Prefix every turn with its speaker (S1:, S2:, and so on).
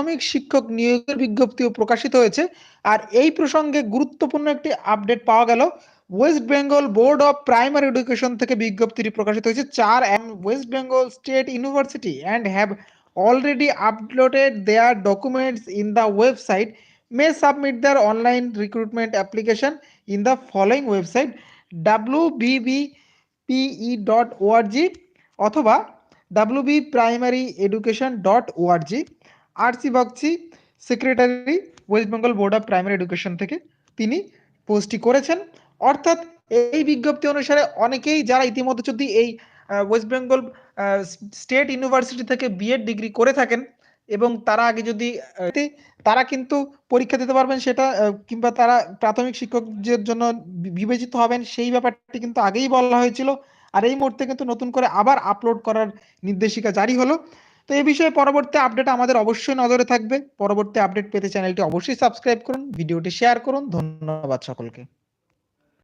S1: প্রাথমিক শিক্ষক নিয়োগের বিজ্ঞপ্তিও প্রকাশিত হয়েছে। আর এই প্রসঙ্গে গুরুত্বপূর্ণ একটি আপডেট পাওয়া গেল। West Bengal board of primary education থেকে বিজ্ঞপ্তিটি প্রকাশিত হয়েছে। চার West Bengal state university and have already uploaded their documents in the website. May submit their online recruitment application in the following website W BBPE dot ORG অথবা W B primary education dot ORG RC Bakshi secretary West Bengal board of primary education থেকে তিনি পোস্টটি করেছেন। অর্থাৎ এই বিজ্ঞপ্তি অনুসারে অনেকেই যারা ইতিমধ্যে যদি এই ওয়েস্ট বেঙ্গল স্টেট ইউনিভার্সিটি থেকে বিএড ডিগ্রি করে থাকেন এবং তারা আগে যদি তারা কিন্তু পরীক্ষা দিতে পারবেন সেটা কিংবা তারা প্রাথমিক শিক্ষকদের জন্য বিবেচিত হবেন সেই ব্যাপারটি কিন্তু আগেই বলা হয়েছিল। আর এই মুহূর্তে কিন্তু নতুন করে আবার আপলোড করার নির্দেশিকা জারি হলো। তো এই বিষয়ে পরবর্তী আপডেট আমাদের অবশ্যই নজরে থাকবে। পরবর্তী আপডেট পেতে চ্যানেলটি অবশ্যই সাবস্ক্রাইব করুন, ভিডিওটি শেয়ার করুন। ধন্যবাদ সকলকে।